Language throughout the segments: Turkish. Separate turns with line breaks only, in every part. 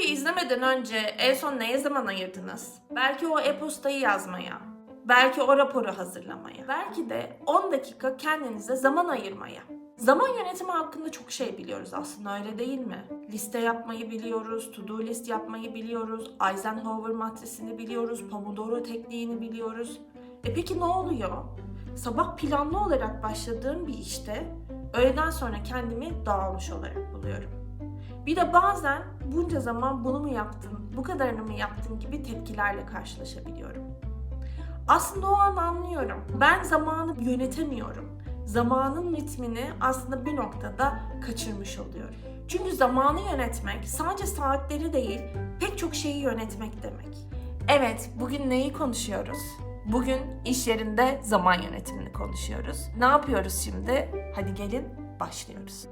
videoyu izlemeden önce en son neye zaman ayırdınız? Belki o e-postayı yazmaya, belki o raporu hazırlamaya, belki de 10 dakika kendinize zaman ayırmaya. Zaman yönetimi hakkında çok şey biliyoruz aslında öyle değil mi? Liste yapmayı biliyoruz, to-do list yapmayı biliyoruz, Eisenhower matrisini biliyoruz, Pomodoro tekniğini biliyoruz. E peki ne oluyor? Sabah planlı olarak başladığım bir işte öğleden sonra kendimi dağılmış olarak buluyorum. Bir de bazen bunca zaman bunu mu yaptın, bu kadarını mı yaptın gibi tepkilerle karşılaşabiliyorum. Aslında o an anlıyorum. Ben zamanı yönetemiyorum. Zamanın ritmini aslında bir noktada kaçırmış oluyorum. Çünkü zamanı yönetmek sadece saatleri değil, pek çok şeyi yönetmek demek. Evet, bugün neyi konuşuyoruz? Bugün iş yerinde zaman yönetimini konuşuyoruz. Ne yapıyoruz şimdi? Hadi gelin başlıyoruz.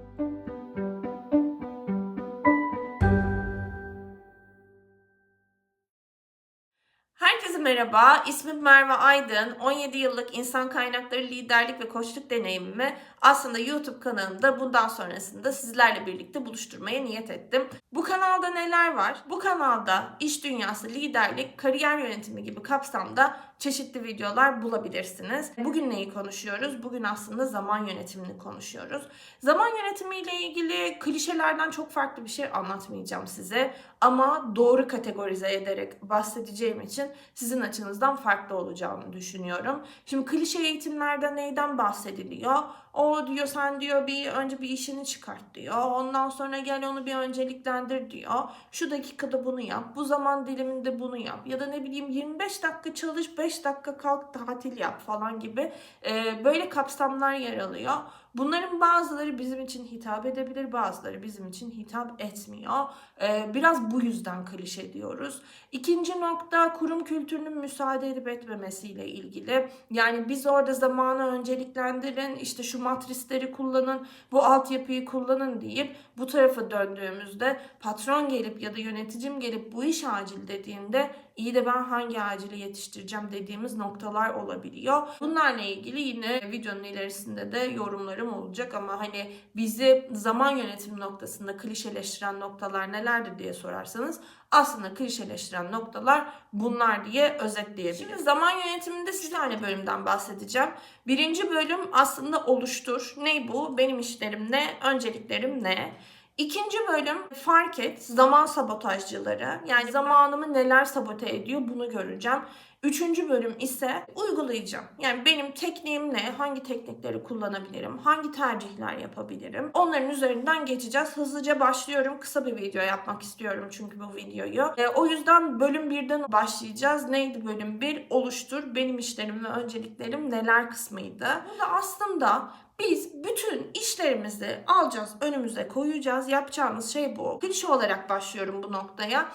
Merhaba. İsmim Merve Aydın. 17 yıllık insan kaynakları liderlik ve koçluk deneyimimi aslında YouTube kanalımda bundan sonrasında sizlerle birlikte buluşturmaya niyet ettim. Bu kanalda neler var? Bu kanalda iş dünyası, liderlik, kariyer yönetimi gibi kapsamda çeşitli videolar bulabilirsiniz. Bugün neyi konuşuyoruz? Bugün aslında zaman yönetimini konuşuyoruz. Zaman yönetimiyle ilgili klişelerden çok farklı bir şey anlatmayacağım size. Ama doğru kategorize ederek bahsedeceğim için sizin açınızdan farklı olacağını düşünüyorum. Şimdi klişe eğitimlerde neyden bahsediliyor? O diyor sen diyor bir önce bir işini çıkart diyor. Ondan sonra gel onu bir önceliklendir diyor. Şu dakikada bunu yap. Bu zaman diliminde bunu yap. Ya da ne bileyim 25 dakika çalış 5 dakika kalk tatil yap falan gibi e, böyle kapsamlar yer alıyor. Bunların bazıları bizim için hitap edebilir, bazıları bizim için hitap etmiyor. Ee, biraz bu yüzden klişe diyoruz. İkinci nokta kurum kültürünün müsaade edip etmemesiyle ilgili. Yani biz orada zamanı önceliklendirin, işte şu matrisleri kullanın, bu altyapıyı kullanın deyip bu tarafa döndüğümüzde patron gelip ya da yöneticim gelip bu iş acil dediğinde iyi de ben hangi acili yetiştireceğim dediğimiz noktalar olabiliyor. Bunlarla ilgili yine videonun ilerisinde de yorumlarım olacak ama hani bizi zaman yönetimi noktasında klişeleştiren noktalar nelerdir diye sorarsanız aslında klişeleştiren noktalar bunlar diye özetleyebiliriz. Şimdi zaman yönetiminde size tane bölümden bahsedeceğim. Birinci bölüm aslında oluştur. Ne bu? Benim işlerim ne? Önceliklerim ne? İkinci bölüm fark et zaman sabotajcıları yani zamanımı neler sabote ediyor bunu göreceğim. Üçüncü bölüm ise uygulayacağım. Yani benim tekniğim ne? Hangi teknikleri kullanabilirim? Hangi tercihler yapabilirim? Onların üzerinden geçeceğiz. Hızlıca başlıyorum. Kısa bir video yapmak istiyorum çünkü bu videoyu. E, o yüzden bölüm birden başlayacağız. Neydi bölüm bir? Oluştur. Benim işlerim ve önceliklerim neler kısmıydı. Burada aslında biz bütün işlerimizi alacağız, önümüze koyacağız. Yapacağımız şey bu. Klişe olarak başlıyorum bu noktaya.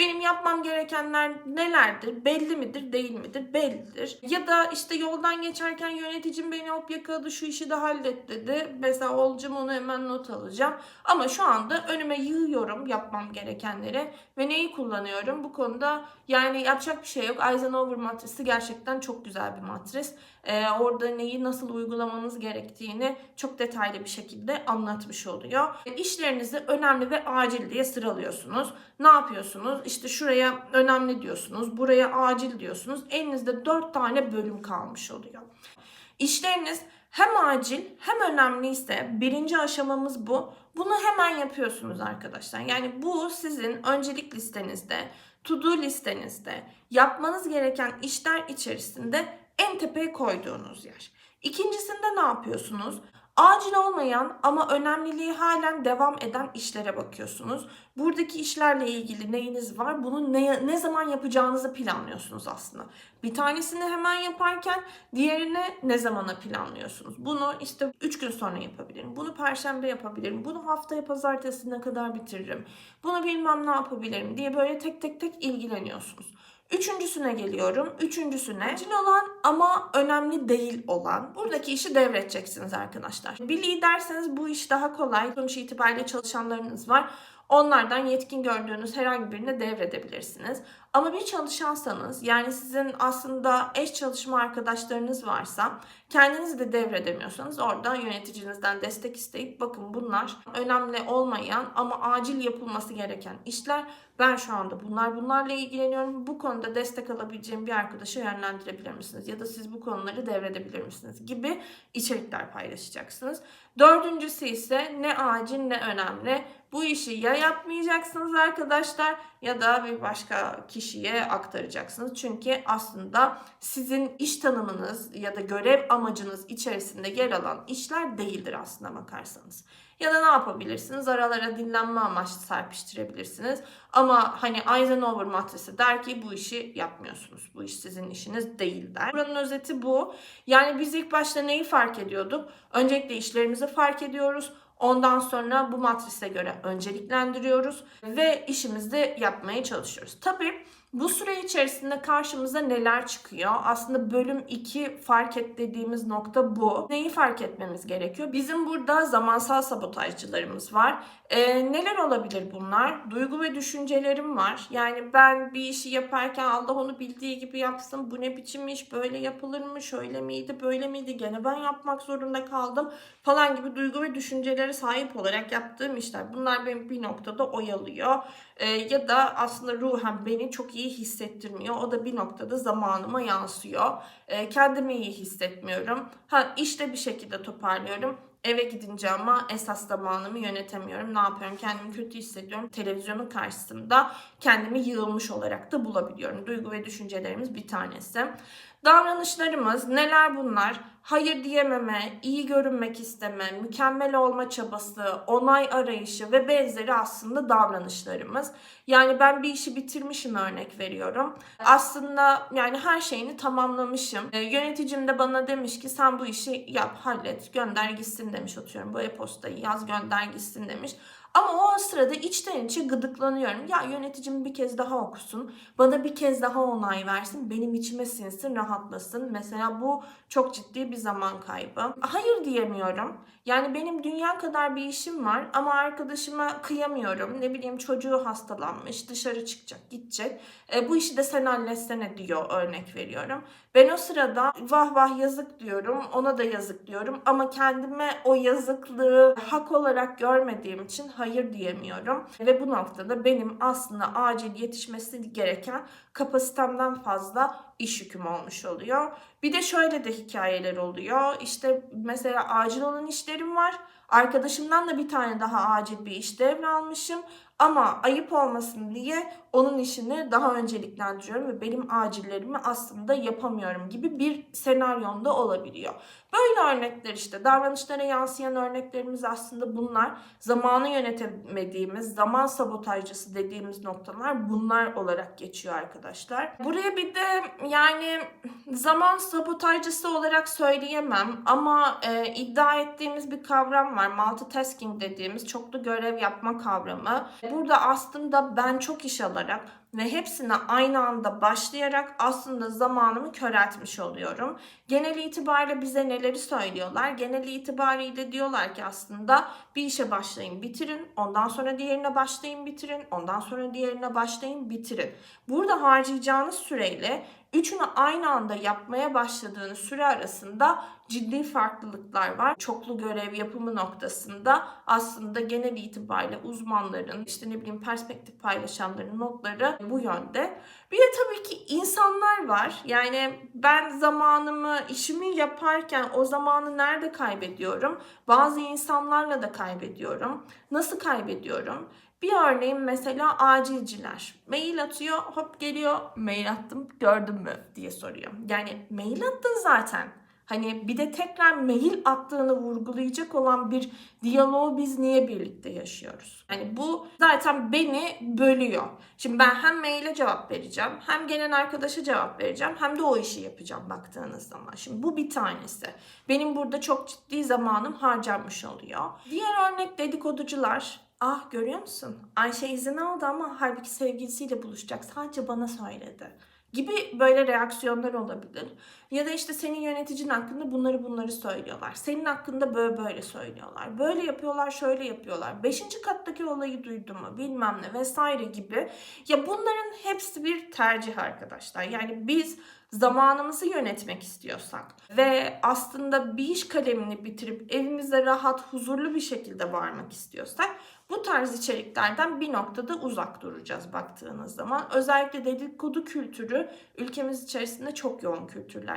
Benim yapmam gerekenler nelerdir? Belli midir, değil midir? Bellidir. Ya da işte yoldan geçerken yöneticim beni hop yakaladı, şu işi de hallet dedi. Mesela olacağım onu hemen not alacağım. Ama şu anda önüme yığıyorum yapmam gerekenleri ve neyi kullanıyorum? Bu konuda yani yapacak bir şey yok. Eisenhower matrisi gerçekten çok güzel bir matris. Ee, orada neyi nasıl uygulamanız gerektiğini çok detaylı bir şekilde anlatmış oluyor. İşlerinizi önemli ve acil diye sıralıyorsunuz. Ne yapıyorsunuz? İşte şuraya önemli diyorsunuz, buraya acil diyorsunuz. Elinizde 4 tane bölüm kalmış oluyor. İşleriniz hem acil hem önemliyse birinci aşamamız bu. Bunu hemen yapıyorsunuz arkadaşlar. Yani bu sizin öncelik listenizde, to do listenizde yapmanız gereken işler içerisinde en tepeye koyduğunuz yer. İkincisinde ne yapıyorsunuz? Acil olmayan ama önemliliği halen devam eden işlere bakıyorsunuz. Buradaki işlerle ilgili neyiniz var? Bunu ne, ne zaman yapacağınızı planlıyorsunuz aslında. Bir tanesini hemen yaparken diğerini ne zamana planlıyorsunuz? Bunu işte 3 gün sonra yapabilirim. Bunu perşembe yapabilirim. Bunu haftaya pazartesine kadar bitiririm. Bunu bilmem ne yapabilirim diye böyle tek tek tek ilgileniyorsunuz. Üçüncüsüne geliyorum. Üçüncüsüne acil olan ama önemli değil olan. Buradaki işi devredeceksiniz arkadaşlar. Bir liderseniz bu iş daha kolay. Sonuç itibariyle çalışanlarınız var. Onlardan yetkin gördüğünüz herhangi birine devredebilirsiniz. Ama bir çalışansanız yani sizin aslında eş çalışma arkadaşlarınız varsa kendinizi de devredemiyorsanız oradan yöneticinizden destek isteyip bakın bunlar önemli olmayan ama acil yapılması gereken işler. Ben şu anda bunlar bunlarla ilgileniyorum. Bu konuda destek alabileceğim bir arkadaşa yönlendirebilir misiniz? Ya da siz bu konuları devredebilir misiniz? Gibi içerikler paylaşacaksınız. Dördüncüsü ise ne acil ne önemli. Bu işi ya yapmayacaksınız arkadaşlar ya da bir başka kişiye aktaracaksınız. Çünkü aslında sizin iş tanımınız ya da görev amacınız içerisinde yer alan işler değildir aslında bakarsanız. Ya da ne yapabilirsiniz? Aralara dinlenme amaçlı serpiştirebilirsiniz. Ama hani Eisenhower matrisi der ki bu işi yapmıyorsunuz. Bu iş sizin işiniz değil der. Buranın özeti bu. Yani biz ilk başta neyi fark ediyorduk? Öncelikle işlerimizi fark ediyoruz. Ondan sonra bu matrise göre önceliklendiriyoruz ve işimizi yapmaya çalışıyoruz. Tabii bu süre içerisinde karşımıza neler çıkıyor? Aslında bölüm 2 fark et dediğimiz nokta bu. Neyi fark etmemiz gerekiyor? Bizim burada zamansal sabotajcılarımız var. Ee, neler olabilir bunlar? Duygu ve düşüncelerim var. Yani ben bir işi yaparken Allah onu bildiği gibi yapsın. Bu ne biçim iş? Böyle yapılır mı? Şöyle miydi? Böyle miydi? Gene ben yapmak zorunda kaldım. Falan gibi duygu ve düşüncelere sahip olarak yaptığım işler. Bunlar beni bir noktada oyalıyor. Ee, ya da aslında ruhen beni çok iyi hissettirmiyor. O da bir noktada zamanıma yansıyor. Ee, kendimi iyi hissetmiyorum. Ha işte bir şekilde toparlıyorum. Eve gidince ama esas zamanımı yönetemiyorum. Ne yapıyorum? Kendimi kötü hissediyorum. Televizyonun karşısında kendimi yığılmış olarak da bulabiliyorum. Duygu ve düşüncelerimiz bir tanesi. Davranışlarımız neler bunlar? Hayır diyememe, iyi görünmek isteme, mükemmel olma çabası, onay arayışı ve benzeri aslında davranışlarımız. Yani ben bir işi bitirmişim örnek veriyorum. Aslında yani her şeyini tamamlamışım. Ee, yöneticim de bana demiş ki sen bu işi yap, hallet, gönder gitsin demiş atıyorum. Bu e-postayı yaz gönder gitsin demiş. Ama o sırada içten içe gıdıklanıyorum. Ya yöneticim bir kez daha okusun. Bana bir kez daha onay versin. Benim içime sinsin, rahatlasın. Mesela bu çok ciddi bir zaman kaybı. Hayır diyemiyorum. Yani benim dünya kadar bir işim var ama arkadaşıma kıyamıyorum. Ne bileyim çocuğu hastalanmış, dışarı çıkacak, gidecek. E, bu işi de sen halletsene diyor örnek veriyorum. Ben o sırada vah vah yazık diyorum, ona da yazık diyorum ama kendime o yazıklığı hak olarak görmediğim için hayır diyemiyorum. Ve bu noktada benim aslında acil yetişmesi gereken kapasitemden fazla iş yüküm olmuş oluyor. Bir de şöyle de hikayeler oluyor. İşte mesela acil olan işlerim var. Arkadaşımdan da bir tane daha acil bir iş devralmışım. Ama ayıp olmasın diye onun işini daha önceliklendiriyorum ve benim acillerimi aslında yapamıyorum gibi bir senaryonda olabiliyor. Böyle örnekler işte davranışlara yansıyan örneklerimiz aslında bunlar. Zamanı yönetemediğimiz, zaman sabotajcısı dediğimiz noktalar bunlar olarak geçiyor arkadaşlar. Buraya bir de yani zaman sabotajcısı olarak söyleyemem ama e, iddia ettiğimiz bir kavram var. Multitasking dediğimiz çoklu görev yapma kavramı. Burada aslında ben çok iş olarak ve hepsine aynı anda başlayarak aslında zamanımı köreltmiş oluyorum. Genel itibariyle bize neleri söylüyorlar? Genel itibariyle diyorlar ki aslında bir işe başlayın bitirin, ondan sonra diğerine başlayın bitirin, ondan sonra diğerine başlayın bitirin. Burada harcayacağınız süreyle üçünü aynı anda yapmaya başladığınız süre arasında ciddi farklılıklar var. Çoklu görev yapımı noktasında aslında genel itibariyle uzmanların işte ne bileyim perspektif paylaşanların notları bu yönde. Bir de tabii ki insanlar var. Yani ben zamanımı, işimi yaparken o zamanı nerede kaybediyorum? Bazı insanlarla da kaybediyorum. Nasıl kaybediyorum? Bir örneğin mesela acilciler. Mail atıyor, hop geliyor, mail attım, gördün mü diye soruyor. Yani mail attın zaten. Hani bir de tekrar mail attığını vurgulayacak olan bir diyaloğu biz niye birlikte yaşıyoruz? Yani bu zaten beni bölüyor. Şimdi ben hem maile cevap vereceğim, hem gelen arkadaşa cevap vereceğim, hem de o işi yapacağım baktığınız zaman. Şimdi bu bir tanesi. Benim burada çok ciddi zamanım harcanmış oluyor. Diğer örnek dedikoducular. Ah görüyor musun? Ayşe izin aldı ama halbuki sevgilisiyle buluşacak. Sadece bana söyledi gibi böyle reaksiyonlar olabilir. Ya da işte senin yöneticin hakkında bunları bunları söylüyorlar. Senin hakkında böyle böyle söylüyorlar. Böyle yapıyorlar, şöyle yapıyorlar. Beşinci kattaki olayı duydun mu bilmem ne vesaire gibi. Ya bunların hepsi bir tercih arkadaşlar. Yani biz zamanımızı yönetmek istiyorsak ve aslında bir iş kalemini bitirip evimize rahat, huzurlu bir şekilde varmak istiyorsak bu tarz içeriklerden bir noktada uzak duracağız baktığınız zaman. Özellikle dedikodu kültürü ülkemiz içerisinde çok yoğun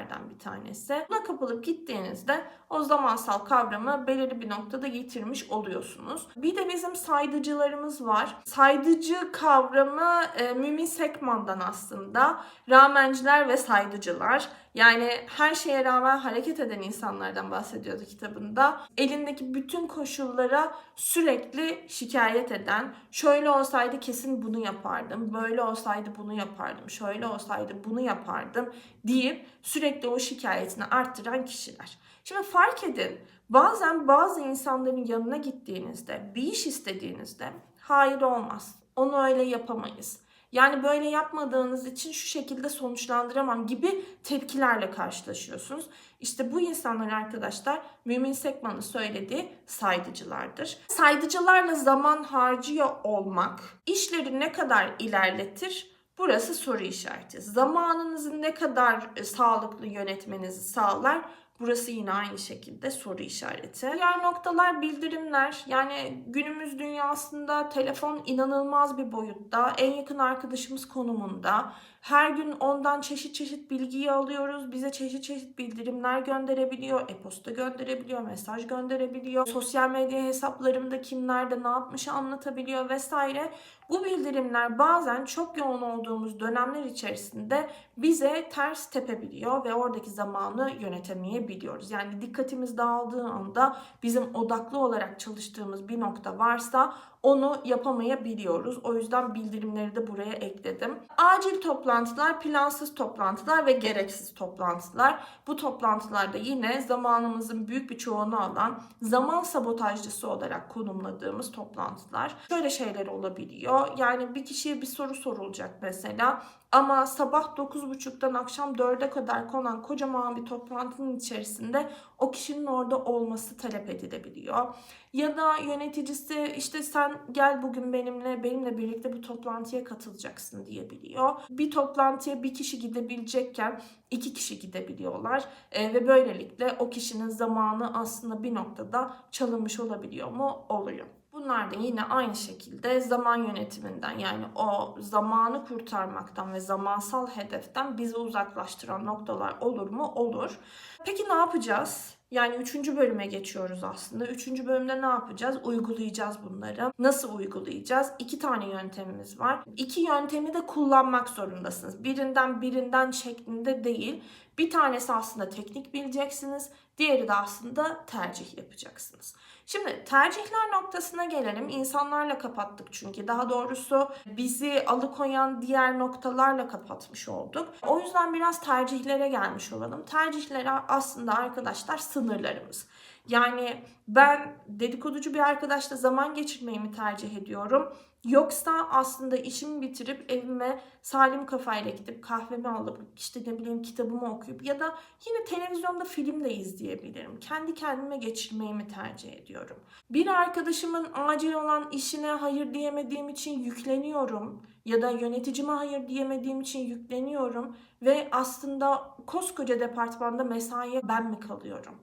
kültürlerden bir tanesi. Buna kapılıp gittiğinizde o zamansal kavramı belirli bir noktada yitirmiş oluyorsunuz. Bir de bizim saydıcılarımız var. Saydıcı kavramı e, Mümin Sekman'dan aslında. Ramenciler ve saydıcılar. Yani her şeye rağmen hareket eden insanlardan bahsediyordu kitabında. Elindeki bütün koşullara sürekli şikayet eden, şöyle olsaydı kesin bunu yapardım, böyle olsaydı bunu yapardım, şöyle olsaydı bunu yapardım deyip sürekli o şikayetini arttıran kişiler. Şimdi fark edin, bazen bazı insanların yanına gittiğinizde, bir iş istediğinizde hayır olmaz, onu öyle yapamayız. Yani böyle yapmadığınız için şu şekilde sonuçlandıramam gibi tepkilerle karşılaşıyorsunuz. İşte bu insanlar arkadaşlar Mümin Sekman'ın söylediği saydıcılardır. Saydıcılarla zaman harcıyor olmak işleri ne kadar ilerletir? Burası soru işareti. Zamanınızı ne kadar e, sağlıklı yönetmenizi sağlar? Burası yine aynı şekilde soru işareti. Diğer noktalar bildirimler. Yani günümüz dünyasında telefon inanılmaz bir boyutta. En yakın arkadaşımız konumunda. Her gün ondan çeşit çeşit bilgiyi alıyoruz. Bize çeşit çeşit bildirimler gönderebiliyor. E-posta gönderebiliyor, mesaj gönderebiliyor. Sosyal medya hesaplarımda kim nerede ne yapmış anlatabiliyor vesaire. Bu bildirimler bazen çok yoğun olduğumuz dönemler içerisinde bize ters tepebiliyor ve oradaki zamanı yönetemeyebiliyoruz. Yani dikkatimiz dağıldığı anda bizim odaklı olarak çalıştığımız bir nokta varsa onu yapamayabiliyoruz. O yüzden bildirimleri de buraya ekledim. Acil toplantılar, plansız toplantılar ve gereksiz toplantılar. Bu toplantılarda yine zamanımızın büyük bir çoğunu alan zaman sabotajcısı olarak konumladığımız toplantılar. Şöyle şeyler olabiliyor. Yani bir kişiye bir soru sorulacak mesela. Ama sabah 9.30'dan akşam 4'e kadar konan kocaman bir toplantının içerisinde o kişinin orada olması talep edilebiliyor. Ya da yöneticisi işte sen gel bugün benimle benimle birlikte bu toplantıya katılacaksın diyebiliyor. Bir toplantıya bir kişi gidebilecekken iki kişi gidebiliyorlar e, ve böylelikle o kişinin zamanı aslında bir noktada çalınmış olabiliyor mu? Oluyor. Bunlar da yine aynı şekilde zaman yönetiminden yani o zamanı kurtarmaktan ve zamansal hedeften bizi uzaklaştıran noktalar olur mu? Olur. Peki ne yapacağız? Yani üçüncü bölüme geçiyoruz aslında. Üçüncü bölümde ne yapacağız? Uygulayacağız bunları. Nasıl uygulayacağız? İki tane yöntemimiz var. İki yöntemi de kullanmak zorundasınız. Birinden birinden şeklinde değil. Bir tanesi aslında teknik bileceksiniz. Diğeri de aslında tercih yapacaksınız. Şimdi tercihler noktasına gelelim. İnsanlarla kapattık çünkü. Daha doğrusu bizi alıkoyan diğer noktalarla kapatmış olduk. O yüzden biraz tercihlere gelmiş olalım. Tercihler aslında arkadaşlar sınırlarımız. Yani ben dedikoducu bir arkadaşla zaman geçirmeyi mi tercih ediyorum? Yoksa aslında işimi bitirip evime salim kafayla gidip kahvemi alıp işte ne bileyim kitabımı okuyup ya da yine televizyonda film de izleyebilirim. Kendi kendime geçirmeyi mi tercih ediyorum? Bir arkadaşımın acil olan işine hayır diyemediğim için yükleniyorum ya da yöneticime hayır diyemediğim için yükleniyorum ve aslında koskoca departmanda mesaiye ben mi kalıyorum?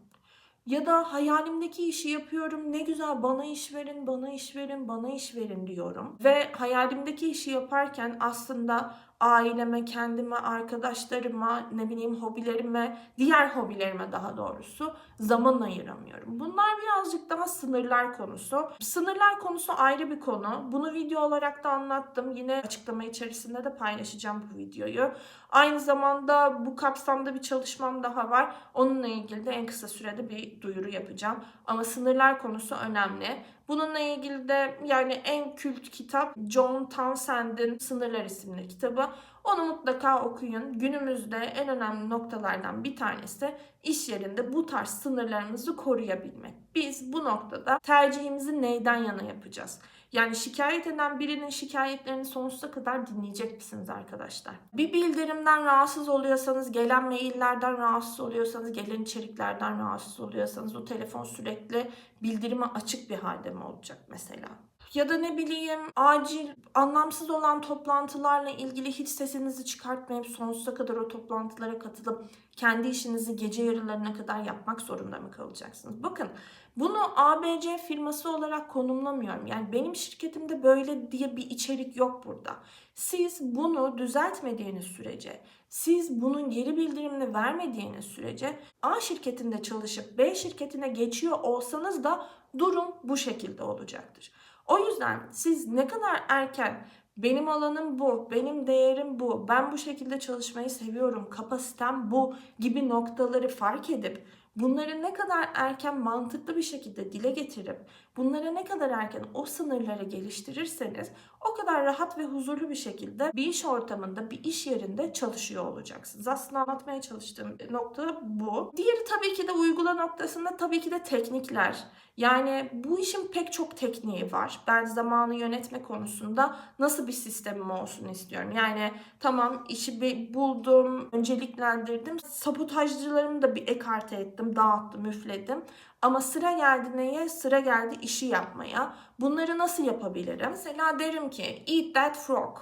Ya da hayalimdeki işi yapıyorum. Ne güzel bana iş verin, bana iş verin, bana iş verin diyorum. Ve hayalimdeki işi yaparken aslında aileme, kendime, arkadaşlarıma, ne bileyim hobilerime, diğer hobilerime daha doğrusu zaman ayıramıyorum. Bunlar birazcık daha sınırlar konusu. Sınırlar konusu ayrı bir konu. Bunu video olarak da anlattım. Yine açıklama içerisinde de paylaşacağım bu videoyu. Aynı zamanda bu kapsamda bir çalışmam daha var. Onunla ilgili de en kısa sürede bir duyuru yapacağım. Ama sınırlar konusu önemli. Bununla ilgili de yani en kült kitap John Townsend'in Sınırlar isimli kitabı. Onu mutlaka okuyun. Günümüzde en önemli noktalardan bir tanesi iş yerinde bu tarz sınırlarımızı koruyabilmek. Biz bu noktada tercihimizi neyden yana yapacağız? Yani şikayet eden birinin şikayetlerini sonsuza kadar dinleyecek misiniz arkadaşlar? Bir bildirimden rahatsız oluyorsanız, gelen maillerden rahatsız oluyorsanız, gelen içeriklerden rahatsız oluyorsanız o telefon sürekli bildirime açık bir halde mi olacak mesela? Ya da ne bileyim acil anlamsız olan toplantılarla ilgili hiç sesinizi çıkartmayıp sonsuza kadar o toplantılara katılıp kendi işinizi gece yarılarına kadar yapmak zorunda mı kalacaksınız? Bakın bunu ABC firması olarak konumlamıyorum. Yani benim şirketimde böyle diye bir içerik yok burada. Siz bunu düzeltmediğiniz sürece, siz bunun geri bildirimini vermediğiniz sürece A şirketinde çalışıp B şirketine geçiyor olsanız da durum bu şekilde olacaktır. O yüzden siz ne kadar erken benim alanım bu, benim değerim bu, ben bu şekilde çalışmayı seviyorum, kapasitem bu gibi noktaları fark edip bunları ne kadar erken mantıklı bir şekilde dile getirip bunlara ne kadar erken o sınırları geliştirirseniz o kadar rahat ve huzurlu bir şekilde bir iş ortamında, bir iş yerinde çalışıyor olacaksınız. Aslında anlatmaya çalıştığım nokta bu. Diğeri tabii ki de uygula noktasında tabii ki de teknikler. Yani bu işin pek çok tekniği var. Ben zamanı yönetme konusunda nasıl bir sistemim olsun istiyorum. Yani tamam işi bir buldum, önceliklendirdim. Sabotajcılarımı da bir ekarte ettim, dağıttım, üfledim. Ama sıra geldi neye? Sıra geldi işi yapmaya. Bunları nasıl yapabilirim? Mesela derim ki eat that frog.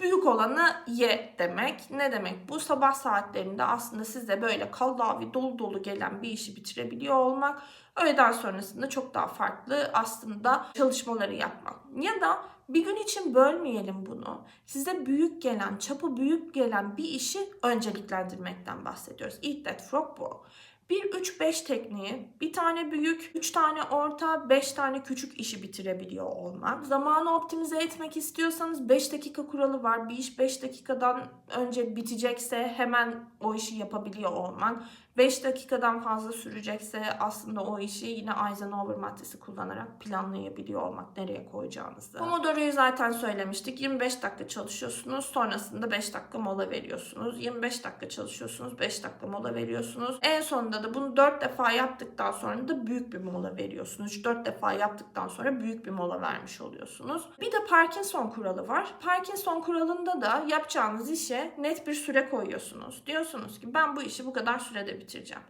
Büyük olanı ye demek. Ne demek? Bu sabah saatlerinde aslında size böyle kallavi dolu dolu gelen bir işi bitirebiliyor olmak. Öğleden sonrasında çok daha farklı aslında çalışmaları yapmak. Ya da bir gün için bölmeyelim bunu. Size büyük gelen, çapı büyük gelen bir işi önceliklendirmekten bahsediyoruz. Eat that frog bu. 1-3-5 tekniği bir tane büyük, 3 tane orta, 5 tane küçük işi bitirebiliyor olmak. Zamanı optimize etmek istiyorsanız 5 dakika kuralı var. Bir iş 5 dakikadan önce bitecekse hemen o işi yapabiliyor olmak. 5 dakikadan fazla sürecekse aslında o işi yine Eisenhower maddesi kullanarak planlayabiliyor olmak nereye koyacağınızı. Pomodoro'yu zaten söylemiştik. 25 dakika çalışıyorsunuz. Sonrasında 5 dakika mola veriyorsunuz. 25 dakika çalışıyorsunuz. 5 dakika mola veriyorsunuz. En sonunda da bunu 4 defa yaptıktan sonra da büyük bir mola veriyorsunuz. 4 defa yaptıktan sonra büyük bir mola vermiş oluyorsunuz. Bir de Parkinson kuralı var. Parkinson kuralında da yapacağınız işe net bir süre koyuyorsunuz. Diyorsunuz ki ben bu işi bu kadar sürede bitireceğim.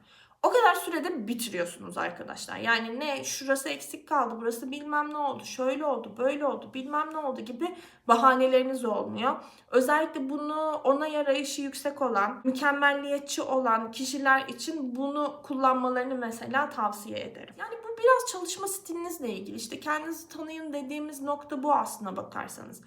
O kadar sürede bitiriyorsunuz arkadaşlar. Yani ne şurası eksik kaldı, burası bilmem ne oldu, şöyle oldu, böyle oldu, bilmem ne oldu gibi bahaneleriniz olmuyor. Özellikle bunu ona yarayışı yüksek olan, mükemmelliyetçi olan kişiler için bunu kullanmalarını mesela tavsiye ederim. Yani bu biraz çalışma stilinizle ilgili. İşte kendinizi tanıyın dediğimiz nokta bu aslına bakarsanız.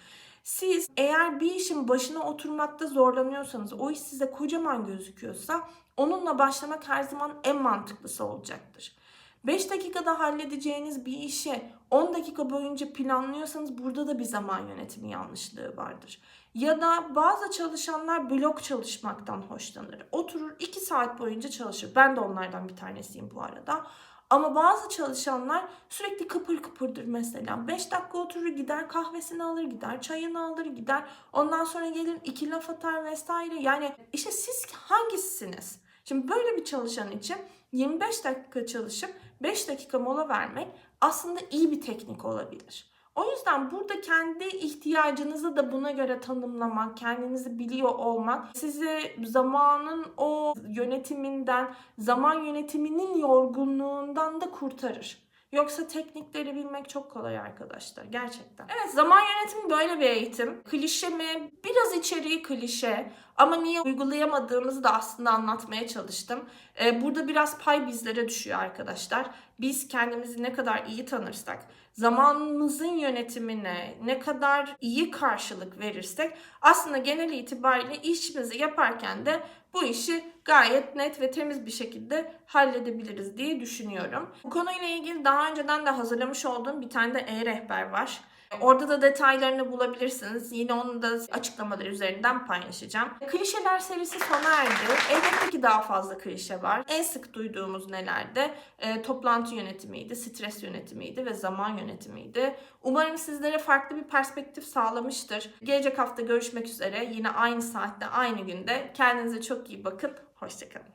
Siz eğer bir işin başına oturmakta zorlanıyorsanız, o iş size kocaman gözüküyorsa onunla başlamak her zaman en mantıklısı olacaktır. 5 dakikada halledeceğiniz bir işi 10 dakika boyunca planlıyorsanız burada da bir zaman yönetimi yanlışlığı vardır. Ya da bazı çalışanlar blok çalışmaktan hoşlanır. Oturur 2 saat boyunca çalışır. Ben de onlardan bir tanesiyim bu arada. Ama bazı çalışanlar sürekli kıpır kıpırdır mesela. 5 dakika oturur gider kahvesini alır gider çayını alır gider. Ondan sonra gelir iki laf atar vesaire. Yani işte siz hangisisiniz? Şimdi böyle bir çalışan için 25 dakika çalışıp 5 dakika mola vermek aslında iyi bir teknik olabilir. O yüzden burada kendi ihtiyacınızı da buna göre tanımlamak, kendinizi biliyor olmak sizi zamanın o yönetiminden, zaman yönetiminin yorgunluğundan da kurtarır. Yoksa teknikleri bilmek çok kolay arkadaşlar gerçekten. Evet zaman yönetimi böyle bir eğitim. Klişe mi? Biraz içeriği klişe. Ama niye uygulayamadığımızı da aslında anlatmaya çalıştım. Ee, burada biraz pay bizlere düşüyor arkadaşlar. Biz kendimizi ne kadar iyi tanırsak, zamanımızın yönetimine ne kadar iyi karşılık verirsek aslında genel itibariyle işimizi yaparken de bu işi gayet net ve temiz bir şekilde halledebiliriz diye düşünüyorum. Bu konuyla ilgili daha önceden de hazırlamış olduğum bir tane de e-rehber var. Orada da detaylarını bulabilirsiniz. Yine onu da açıklamalar üzerinden paylaşacağım. Klişeler serisi sona erdi. Elbette ki daha fazla klişe var. En sık duyduğumuz nelerde? E, toplantı yönetimiydi, stres yönetimiydi ve zaman yönetimiydi. Umarım sizlere farklı bir perspektif sağlamıştır. Gelecek hafta görüşmek üzere. Yine aynı saatte, aynı günde. Kendinize çok iyi bakın. Hoşçakalın.